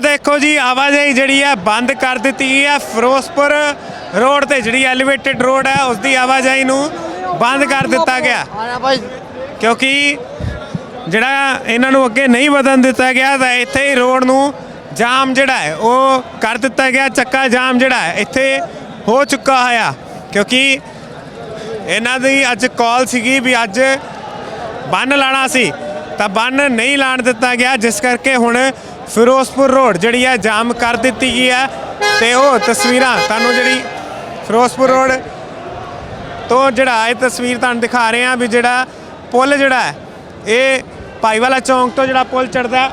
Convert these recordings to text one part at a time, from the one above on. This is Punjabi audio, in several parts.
ਦੇਖੋ ਜੀ ਆਵਾਜਾਈ ਜਿਹੜੀ ਹੈ ਬੰਦ ਕਰ ਦਿੱਤੀ ਹੈ ਫਿਰੋਜ਼ਪੁਰ ਰੋਡ ਤੇ ਜਿਹੜੀ ਐਲੀਵੇਟਡ ਰੋਡ ਹੈ ਉਸ ਦੀ ਆਵਾਜਾਈ ਨੂੰ ਬੰਦ ਕਰ ਦਿੱਤਾ ਗਿਆ। ਕਿਉਂਕਿ ਜਿਹੜਾ ਇਹਨਾਂ ਨੂੰ ਅੱਗੇ ਨਹੀਂ ਵਧਣ ਦਿੱਤਾ ਗਿਆ ਤਾਂ ਇੱਥੇ ਹੀ ਰੋਡ ਨੂੰ ਜਾਮ ਜਿਹੜਾ ਹੈ ਉਹ ਕਰ ਦਿੱਤਾ ਗਿਆ। ਚੱਕਾ ਜਾਮ ਜਿਹੜਾ ਹੈ ਇੱਥੇ ਹੋ ਚੁੱਕਾ ਹੋਇਆ। ਕਿਉਂਕਿ ਇਹਨਾਂ ਦੀ ਅੱਜ ਕਾਲ ਸੀਗੀ ਵੀ ਅੱਜ ਬੰਨ ਲਾਣਾ ਸੀ। ਤਾਂ ਬੰਨ ਨਹੀਂ ਲਾਣ ਦਿੱਤਾ ਗਿਆ ਜਿਸ ਕਰਕੇ ਹੁਣ ਫਿਰੋਜ਼ਪੁਰ ਰੋਡ ਜਿਹੜੀ ਹੈ ਜਾਮ ਕਰ ਦਿੱਤੀ ਗਈ ਹੈ ਤੇ ਉਹ ਤਸਵੀਰਾਂ ਤੁਹਾਨੂੰ ਜਿਹੜੀ ਫਿਰੋਜ਼ਪੁਰ ਰੋਡ ਤੋਂ ਜਿਹੜਾ ਇਹ ਤਸਵੀਰ ਤੁਹਾਨੂੰ ਦਿਖਾ ਰਹੇ ਹਾਂ ਵੀ ਜਿਹੜਾ ਪੁਲ ਜਿਹੜਾ ਹੈ, ਇਹ ਭਾਈਵਾਲਾ ਚੌਂਕ ਤੋਂ ਜਿਹੜਾ ਪੁਲ ਚੜਦਾ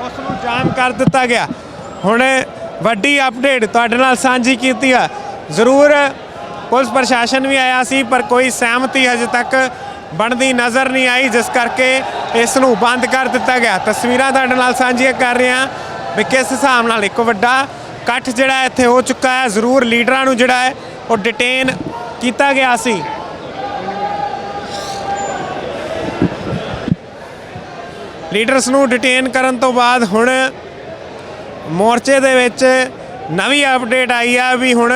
ਉਸ ਨੂੰ ਜਾਮ ਕਰ ਦਿੱਤਾ ਗਿਆ। ਹੁਣ ਵੱਡੀ ਅਪਡੇਟ ਤੁਹਾਡੇ ਨਾਲ ਸਾਂਝੀ ਕੀਤੀ ਆ। ਜ਼ਰੂਰ ਪੁਲਿਸ ਪ੍ਰਸ਼ਾਸਨ ਵੀ ਆਇਆ ਸੀ, ਪਰ ਕੋਈ ਸਹਿਮਤੀ ਹਜੇ ਤੱਕ ਬਣਦੀ ਨਜ਼ਰ ਨਹੀਂ ਆਈ, ਜਿਸ ਕਰਕੇ ਇਸ ਨੂੰ ਬੰਦ ਕਰ ਦਿੱਤਾ ਗਿਆ। ਤਸਵੀਰਾਂ ਤੁਹਾਡੇ ਨਾਲ ਸਾਂਝੀਆਂ ਕਰ ਰਹੇ ਹਾਂ ਵੀ ਕਿਸ ਹਿਸਾਬ ਨਾਲ ਇੱਕ ਵੱਡਾ ਇਕੱਠ ਜਿਹੜਾ ਇੱਥੇ ਹੋ ਚੁੱਕਾ ਹੈ, ਜ਼ਰੂਰ ਲੀਡਰਾਂ ਨੂੰ ਜਿਹੜਾ ਹੈ ਉਹ ਡਿਟੇਨ ਕੀਤਾ ਗਿਆ ਸੀ। ਲੀਡਰਸ ਨੂੰ ਡਿਟੇਨ ਕਰਨ ਤੋਂ ਬਾਅਦ ਹੁਣ ਮੋਰਚੇ ਦੇ ਵਿੱਚ ਨਵੀਂ ਅਪਡੇਟ ਆਈ ਆ ਵੀ ਹੁਣ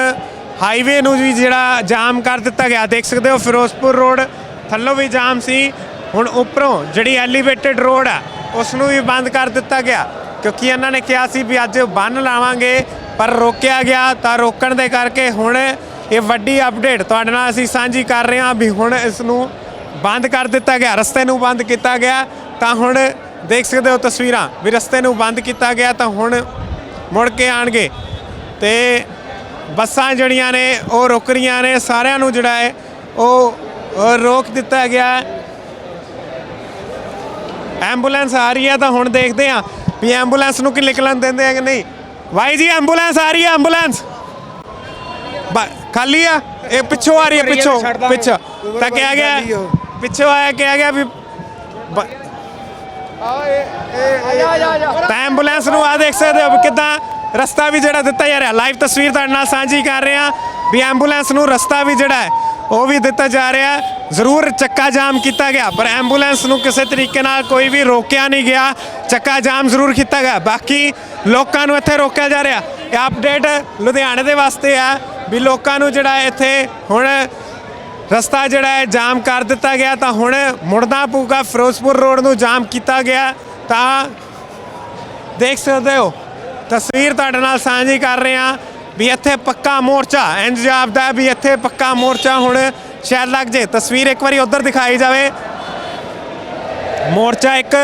ਹਾਈਵੇ ਨੂੰ ਵੀ ਜਿਹੜਾ ਜਾਮ ਕਰ ਦਿੱਤਾ ਗਿਆ। ਦੇਖ ਸਕਦੇ ਹੋ ਫਿਰੋਜ਼ਪੁਰ ਰੋਡ ਥੱਲੋਂ ਵੀ ਜਾਮ ਸੀ। ਹੁਣ ਉੱਪਰੋਂ ਜਿਹੜੀ ਐਲੀਵੇਟਡ ਰੋਡ ਆ ਉਸ ਨੂੰ ਵੀ ਬੰਦ ਕਰ ਦਿੱਤਾ ਗਿਆ। ਕਿਉਂਕਿ ਇਹਨਾਂ ਨੇ ਕਿਹਾ ਸੀ ਵੀ ਅੱਜ ਬੰਨ ਲਾਵਾਂਗੇ, ਪਰ ਰੋਕਿਆ ਗਿਆ ਤਾਂ ਰੋਕਣ ਦੇ ਕਰਕੇ ਹੁਣ ਇਹ ਵੱਡੀ ਅਪਡੇਟ ਤੁਹਾਡੇ ਨਾਲ ਅਸੀਂ ਸਾਂਝੀ ਕਰ ਰਹੇ ਹਾਂ ਵੀ ਹੁਣ ਇਸ ਨੂੰ ਬੰਦ ਕਰ ਦਿੱਤਾ ਗਿਆ, ਰਸਤੇ ਨੂੰ ਬੰਦ ਕੀਤਾ ਗਿਆ। ਤਾਂ ਹੁਣ ਦੇਖ ਸਕਦੇ ਹੋ ਤਸਵੀਰਾਂ ਵੀ ਰਸਤੇ ਨੂੰ ਬੰਦ ਕੀਤਾ ਗਿਆ ਤਾਂ ਹੁਣ ਮੁੜ ਕੇ ਆਣਗੇ। ਤੇ ਬੱਸਾਂ ਜਿਹੜੀਆਂ ਨੇ, ਉਹ ਰੁਕ ਰਹੀਆਂ ਨੇ, ਸਾਰਿਆਂ ਨੂੰ ਜਿਹੜਾ ਹੈ, ਉਹ ਉਹ ਰੋਕ ਦਿੱਤਾ ਗਿਆ। ਐਂਬੂਲੈਂਸ ਆ ਰਹੀ ਹੈ ਤਾਂ ਹੁਣ ਦੇਖਦੇ ਹਾਂ ਵੀ ਐਂਬੂਲੈਂਸ ਨੂੰ ਕਿ ਨਿਕਲਣ ਦਿੰਦੇ ਆ ਕਿ ਨਹੀਂ। ਭਾਈ ਜੀ ਐਂਬੂਲੈਂਸ ਆ ਰਹੀ ਹੈ ਐਂਬੂਲੈਂਸ। ਖਾਲੀ ਆ? ਇਹ ਪਿੱਛੋਂ ਆ ਰਹੀ ਹੈ ਪਿੱਛੋਂ ਪਿੱਛੋਂ। ਤਾਂ ਕਿਹਾ ਗਿਆ ਪਿੱਛੋਂ ਆਇਆ ਕਿਹਾ ਗਿਆ ਵੀ ਤਾਂ ਐਂਬੂਲੈਂਸ ਨੂੰ ਆ ਦੇਖ ਸਕਦੇ ਹੋ ਕਿਦਾਂ ਰਸਤਾ ਵੀ ਜਿਹੜਾ ਦਿੱਤਾ ਜਾ ਰਿਹਾ। ਲਾਈਵ ਤਸਵੀਰ ਤੁਹਾਡੇ ਨਾਲ ਸਾਂਝੀ ਕਰ ਰਹੇ ਹਾਂ ਵੀ ਐਂਬੂਲੈਂਸ ਨੂੰ ਰਸਤਾ ਵੀ ਜਿਹੜਾ ਹੈ ਉਹ ਵੀ ਦਿੱਤਾ ਜਾ ਰਿਹਾ ਹੈ। ਜ਼ਰੂਰ ਚੱਕਾ ਜਾਮ ਕੀਤਾ ਗਿਆ, ਪਰ ਐਂਬੂਲੈਂਸ ਨੂੰ ਕਿਸੇ ਤਰੀਕੇ ਨਾਲ ਕੋਈ ਵੀ ਰੋਕਿਆ ਨਹੀਂ ਗਿਆ। ਚੱਕਾ ਜਾਮ ਜ਼ਰੂਰ ਕੀਤਾ ਗਿਆ। ਬਾਕੀ ਲੋਕਾਂ ਨੂੰ ਇੱਥੇ ਰੋਕਿਆ ਜਾ ਰਿਹਾ। ਇਹ ਅਪਡੇਟ ਲੁਧਿਆਣੇ ਦੇ ਵਾਸਤੇ ਆ ਵੀ ਲੋਕਾਂ ਨੂੰ ਜਿਹੜਾ ਇੱਥੇ ਹੁਣ ਰਸਤਾ ਜਿਹੜਾ ਹੈ ਜਾਮ ਕਰ ਦਿੱਤਾ ਗਿਆ। ਤਾਂ ਹੁਣ ਮੁੜਦਾ ਪਊਗਾ। ਫਿਰੋਜ਼ਪੁਰ ਰੋਡ ਨੂੰ ਜਾਮ ਕੀਤਾ ਗਿਆ। ਤਾਂ ਦੇਖ ਸਕਦੇ ਹੋ, ਤਸਵੀਰ ਤੁਹਾਡੇ ਨਾਲ ਸਾਂਝੀ ਕਰ ਰਹੇ। ਹਾਂ ਵੀ ਇੱਥੇ ਪੱਕਾ ਮੋਰਚਾ ਇੰਜ ਜਾਪਦਾ ਵੀ ਇੱਥੇ ਪੱਕਾ ਮੋਰਚਾ ਹੁਣ ਸ਼ਾਇਦ ਲੱਗ ਜੇ। ਤਸਵੀਰ ਇੱਕ ਵਾਰੀ ਉਧਰ ਦਿਖਾਈ ਜਾਵੇ। ਮੋਰਚਾ ਇੱਕ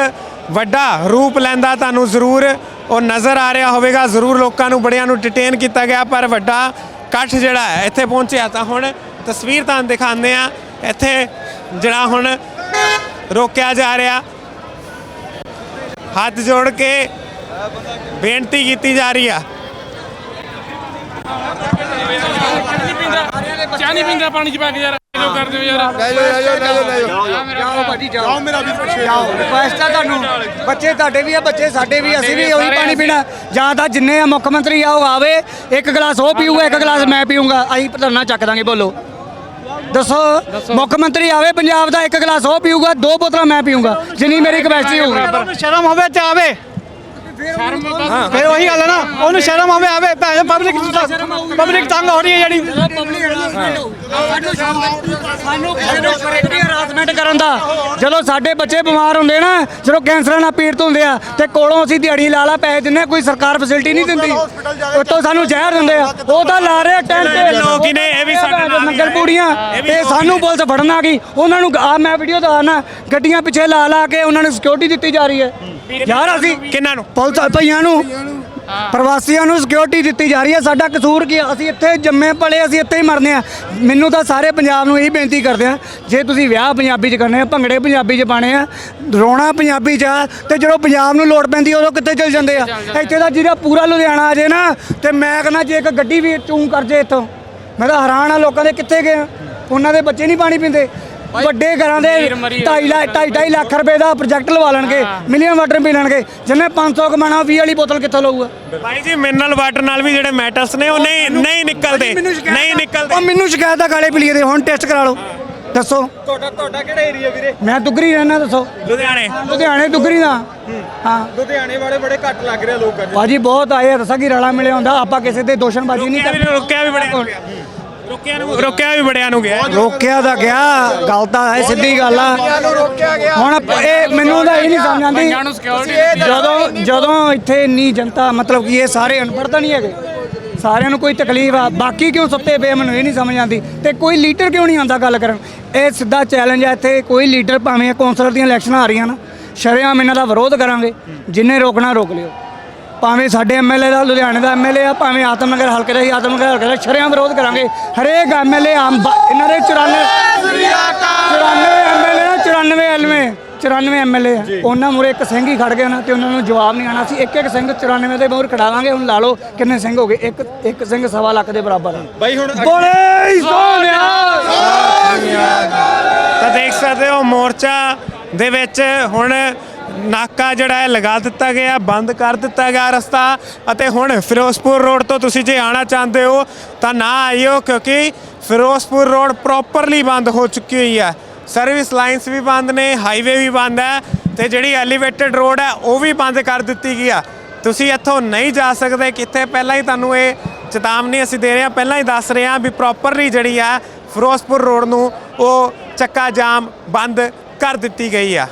ਵੱਡਾ ਰੂਪ ਲੈਂਦਾ ਤੁਹਾਨੂੰ ਜ਼ਰੂਰ ਉਹ ਨਜ਼ਰ ਆ ਰਿਹਾ ਹੋਵੇਗਾ। ਜ਼ਰੂਰ ਲੋਕਾਂ ਨੂੰ, ਬੜਿਆਂ ਨੂੰ ਡਿਟੇਨ ਕੀਤਾ ਗਿਆ, ਪਰ ਵੱਡਾ ਇਕੱਠ ਜਿਹੜਾ ਹੈ, ਇੱਥੇ ਪਹੁੰਚਿਆ ਤਾਂ ਹੁਣ ਤਸਵੀਰ ਤੁਹਾਨੂੰ ਦਿਖਾਉਂਦੇ ਆ ਇੱਥੇ ਜਿਹੜਾ ਹੁਣ ਰੋਕਿਆ ਜਾ ਰਿਹਾ। ਹੱਥ ਜੋੜ ਕੇ ਬੇਨਤੀ ਕੀਤੀ ਜਾ ਰਹੀ ਆ। ਚਾਹ ਨਹੀਂ ਪੀਂਦਾ ਪਾਣੀ ਚ ਪਾ ਕੇ ਯਾਰ ਜੋ ਕਰਦੇ ਹੋ ਯਾਰ। ਰਿਕੁਐਸਟ ਆ ਤੁਹਾਨੂੰ। ਬੱਚੇ ਤੁਹਾਡੇ ਵੀ ਆ ਬੱਚੇ ਸਾਡੇ ਵੀ ਆ, ਅਸੀਂ ਵੀ ਉਹੀ ਪਾਣੀ ਪੀਣਾ। ਜਾਂ ਤਾਂ ਜਿੰਨੇ ਆ ਮੁੱਖ ਮੰਤਰੀ ਆ ਉਹ ਆਵੇ ਇੱਕ ਗਲਾਸ ਉਹ ਪੀਊਗਾ ਇੱਕ ਗਲਾਸ ਮੈਂ ਪੀਊਂਗਾ। ਅਸੀਂ ਧਰਨਾ ਚੱਕ ਦਾਂਗੇ ਬੋਲੋ। ਦੱਸੋ ਮੁੱਖ ਮੰਤਰੀ ਆਵੇ ਪੰਜਾਬ ਦਾ ਇੱਕ ਗਲਾਸ ਉਹ ਪੀਊਗਾ ਦੋ ਬੋਤਲਾਂ ਮੈਂ ਪੀਊਂਗਾ। ਜਿੰਨੀ ਮੇਰੀ ਕਪੈਸਿਟੀ ਹੋਊਗੀ। ਸ਼ਰਮ ਹੋਵੇ ਤੇ ਆਵੇ। ਫਿਰ ਉਹੀ ਗੱਲ ਹੈ ਨਾ। ਉਹਨੂੰ ਸ਼ਰਮ ਆਵੇ ਆਵੇ ਭੈਣ ਪਬਲਿਕ ਪਬਲਿਕ ਤੰਗ ਹੋ ਰਹੀ ਹੈ ਜਿਹੜੀ। ਸਾਨੂੰ ਨੂੰ ਹਰਾਸਮੈਂਟ ਕਰਨ ਦਾ ਜਦੋਂ ਸਾਡੇ ਬੱਚੇ ਬਿਮਾਰ ਹੁੰਦੇ ਨਾ ਜਦੋਂ ਕੈਂਸਰਾਂ ਨਾਲ ਪੀੜਤ ਹੁੰਦੇ ਆ ਤੇ ਕੋਲੋਂ ਅਸੀਂ ਦਿਹਾੜੀ ਲਾ ਲਾ ਪੈਸੇ ਦਿੰਨੇ ਕੋਈ ਸਰਕਾਰ ਫੈਸਿਲਿਟੀ ਨਹੀਂ ਦਿੰਦੀ। ਉੱਤੋਂ ਸਾਨੂੰ ਜ਼ਹਿਰ ਦਿੰਦੇ ਆ। ਉਹ ਤਾਂ ਲਾ ਰਹੇ ਟੈਂਟ ਤੇ। ਲੋਕ ਹੀ ਨੇ, ਇਹ ਵੀ ਸਾਡੇ ਨਾਲ ਨੰਗਲ। ਪੂੜੀਆਂ। ਤੇ ਸਾਨੂੰ ਪੁਲਿਸ ਫੜਨ ਆ ਗਈ ਉਹਨਾਂ ਨੂੰ ਆ ਮੈਂ ਵੀਡੀਓ ਦਿਖਾਣਾ ਗੱਡੀਆਂ ਪਿੱਛੇ ਲਾ ਲਾ ਕੇ ਉਹਨਾਂ ਨੂੰ ਸਿਕਿਉਰਿਟੀ ਦਿੱਤੀ ਜਾ ਰਹੀ ਹੈ। ਯਾਰ ਅਸੀਂ ਕਿੰਨਾਂ ਨੂੰ? ਪੁਲਿਸ ਭਈਆਂ ਨੂੰ ਪ੍ਰਵਾਸੀਆਂ ਨੂੰ ਸਿਕਿਉਰਿਟੀ ਦਿੱਤੀ ਜਾ ਰਹੀ ਹੈ। ਸਾਡਾ ਕਸੂਰ ਕੀ ਹੈ ਅਸੀਂ ਇੱਥੇ ਜੰਮੇ ਪਲੇ ਅਸੀਂ ਇੱਥੇ ਹੀ ਮਰਨੇ ਆ। ਮੈਨੂੰ ਤਾਂ ਸਾਰੇ ਪੰਜਾਬ ਨੂੰ ਇਹੀ ਬੇਨਤੀ ਕਰਦੇ ਆ ਜੇ ਤੁਸੀਂ ਵਿਆਹ ਪੰਜਾਬੀ 'ਚ ਕਰਨੇ ਆ ਭੰਗੜੇ ਪੰਜਾਬੀ 'ਚ ਪਾਣੇ ਆ ਰੋਣਾ ਪੰਜਾਬੀ 'ਚ ਆ ਤੇ ਜਦੋਂ ਪੰਜਾਬ ਨੂੰ ਲੋੜ ਪੈਂਦੀ ਉਦੋਂ ਕਿੱਥੇ ਚਲ ਜਾਂਦੇ ਆ। ਇੱਥੇ ਦਾ ਜਿਹੜਾ ਪੂਰਾ ਲੁਧਿਆਣਾ ਆ ਜੇ ਨਾ ਤੇ ਮੈਂ ਕਹਿੰਦਾ ਜੇ ਇੱਕ ਗੱਡੀ ਵੀ ਚੂੰ ਕਰ ਜੇ ਇੱਥੋਂ ਮੈਂ ਤਾਂ ਹੈਰਾਨ ਆ ਲੋਕਾਂ ਦੇ ਕਿੱਥੇ ਗਏ ਆ? ਉਹਨਾਂ ਦੇ ਬੱਚੇ ਨਹੀਂ ਪਾਣੀ ਪੀਂਦੇ। ਵੱਡੇ ਘਰਾਂ ਦੇ 2.5 ਲੱਖ 2.5 ਲੱਖ ਰੁਪਏ ਦਾ ਪ੍ਰੋਜੈਕਟ ਲਵਾ ਲੈਣਗੇ ਮਿਲੀਅਨ ਵਾਟਰ ਪੀ ਲੈਣਗੇ ਜਿੰਨੇ 500 ਕਮਾਣਾ 20 ਵਾਲੀ ਬੋਤਲ ਕਿੱਥੋਂ ਲਊਗਾ? ਭਾਈ ਜੀ ਮਿਨਰਲ ਵਾਟਰ ਨਾਲ ਵੀ ਜਿਹੜੇ ਮੈਟਲਸ ਨੇ ਉਹ ਨਹੀਂ ਨਹੀਂ ਨਿਕਲਦੇ। ਨਹੀਂ ਨਿਕਲਦੇ। ਉਹ ਮੈਨੂੰ ਸ਼ਿਕਾਇਤ ਦਾ ਗਾਲੇ ਪਲੀਏ ਦੇ। ਹੁਣ ਟੈਸਟ ਕਰਾ ਲਓ। ਦੱਸੋ। ਤੁਹਾਡਾ ਤੁਹਾਡਾ ਕਿਹੜਾ ਏਰੀਆ ਵੀਰੇ? ਮੈਂ ਦੁਗਰੀ ਰਹਿਣਾ ਦੱਸੋ। ਲੁਧਿਆਣੇ। ਲੁਧਿਆਣੇ ਦੁਗਰੀ ਦਾ। ਹਾਂ। ਲੁਧਿਆਣੇ ਵਾਲੇ ਬੜੇ ਘੱਟ ਲੱਗ ਰਿਹਾ ਲੋਕ ਅੱਜ ਭਾਜੀ ਬਹੁਤ ਆਏ ਆ, ਦੱਸਾਂ ਕਿ ਰਲਾ ਮਿਲਿਆ ਹੁੰਦਾ। ਆਪਾਂ ਕਿਸੇ ਤੇ ਦੋਸ਼ਣਬਾਜ਼ੀ ਨਹੀਂ ਕਰਦੇ ਰੁਕਿਆ ਵੀ ਗਿਆ ਰੁਕਿਆ ਨੂੰ ਰੁਕਿਆ ਵੀ ਬੜਿਆ ਨੂੰ ਗਿਆ। ਰੋਕਿਆ ਤਾਂ ਗਿਆ ਗੱਲ ਤਾਂ ਹੈ ਸਿੱਧੀ ਗੱਲ ਆ। ਹੁਣ ਇਹ ਮੈਨੂੰ ਤਾਂ ਇਹ ਨਹੀਂ ਸਮਝ ਆਉਂਦੀ ਜਦੋਂ ਜਦੋਂ ਇੱਥੇ ਇੰਨੀ ਜਨਤਾ ਮਤਲਬ ਕਿ ਇਹ ਸਾਰੇ ਅਨਪੜ੍ਹ ਤਾਂ ਨਹੀਂ ਹੈਗੇ। ਸਾਰਿਆਂ ਨੂੰ ਕੋਈ ਤਕਲੀਫ ਆ ਬਾਕੀ ਕਿਉਂ ਸੁੱਤੇ ਪਏ ਮੈਨੂੰ ਇਹ ਨਹੀਂ ਸਮਝ ਆਉਂਦੀ। ਤੇ ਕੋਈ ਲੀਡਰ ਕਿਉਂ ਨਹੀਂ ਆਉਂਦਾ ਗੱਲ ਕਰਨ? ਇਹ ਸਿੱਧਾ ਚੈਲੰਜ ਆ ਇੱਥੇ ਕੋਈ ਲੀਡਰ ਭਾਵੇਂ ਕੌਂਸਲਰ ਦੀਆਂ ਇਲੈਕਸ਼ਨਾਂ ਆ ਰਹੀਆਂ ਨਾ ਸ਼ਰੇਆਮ ਇਹਨਾਂ ਦਾ ਵਿਰੋਧ ਕਰਾਂਗੇ ਜਿੰਨੇ ਰੋਕਣਾ ਰੋਕ ਲਿਓ। ਭਾਵੇਂ ਸਾਡੇ ਐਮਐਲਏ ਦਾ ਲੁਧਿਆਣੇ ਦਾ ਐਮਐਲਏ ਆ ਭਾਵੇਂ ਆਤਮਨਗਰ ਹਲਕੇ ਦਾ ਹੀ ਆਤਮਨਗਰ ਹਲਕੇ ਦਾ ਸ਼ਰੇਆਮ ਵਿਰੋਧ ਕਰਾਂਗੇ। ਹਰੇਕ ਐਮਐਲਏ ਆਮ ਬ- ਇਹਨਾਂ ਦੇ 94 94 ਐਮਐਲਏ 94 ਐਲਵੇਂ 94 ਐਮਐਲਏ ਆ। ਉਹਨਾਂ ਮੂਰੇ ਇੱਕ ਸਿੰਘ ਹੀ ਖੜ ਗਏ ਨਾ ਤੇ ਉਹਨਾਂ ਨੂੰ ਜਵਾਬ ਨਹੀਂ ਆਣਾ ਸੀ ਇੱਕ ਇੱਕ ਸਿੰਘ 94 ਦੇ ਮੂਹਰੇ ਖੜਾ ਲਾਂਗੇ ਹੁਣ ਲਾ ਲਓ ਕਿੰਨੇ ਸਿੰਘ ਹੋ ਗਏ। ਇੱਕ ਇੱਕ ਸਿੰਘ ਸਵਾ ਲੱਖ ਦੇ ਬਰਾਬਰ ਆ। ਬਾਈ ਹੁਣ ਬੋਲੇ ਸੋਨਿਆ ਤਾਂ ਦੇਖ ਸਕਦੇ ਹੋ ਮੋਰਚਾ ਦੇ ਵਿੱਚ ਹੁਣ ਨਾਕਾ ਜਿਹੜਾ ਹੈ ਲਗਾ ਦਿੱਤਾ ਗਿਆ, ਬੰਦ ਕਰ ਦਿੱਤਾ ਗਿਆ ਰਸਤਾ ਅਤੇ ਹੁਣ ਫਿਰੋਜ਼ਪੁਰ ਰੋਡ ਤੋਂ ਤੁਸੀਂ ਜੇ ਆਣਾ ਚਾਹੁੰਦੇ ਹੋ ਤਾਂ ਨਾ ਆਇਓ ਕਿਉਂਕਿ ਫਿਰੋਜ਼ਪੁਰ ਰੋਡ ਪ੍ਰੋਪਰਲੀ ਬੰਦ ਹੋ ਚੁੱਕੀ ਹੋਈ ਹੈ। ਸਰਵਿਸ ਲਾਈਨਸ ਵੀ ਬੰਦ ਨੇ ਹਾਈਵੇ ਵੀ ਬੰਦ ਹੈ ਤੇ ਜਿਹੜੀ ਐਲੀਵੇਟਡ ਰੋਡ ਹੈ ਉਹ ਵੀ ਬੰਦ ਕਰ ਦਿੱਤੀ ਗਈ ਆ। ਤੁਸੀਂ ਇੱਥੋਂ ਨਹੀਂ ਜਾ ਸਕਦੇ, ਕਿੱਥੇ ਪਹਿਲਾਂ ਹੀ ਤੁਹਾਨੂੰ ਇਹ ਚੇਤਾਵਨੀ ਅਸੀਂ ਦੇ ਰਹੇ ਹਾਂ, ਪਹਿਲਾਂ ਹੀ ਦੱਸ ਰਹੇ ਹਾਂ ਵੀ ਪ੍ਰੋਪਰਲੀ ਜਿਹੜੀ ਆ ਫਿਰੋਜ਼ਪੁਰ ਰੋਡ ਨੂੰ ਉਹ ਚੱਕਾ ਜਾਮ ਬੰਦ ਕਰ ਦਿੱਤੀ ਗਈ ਆ।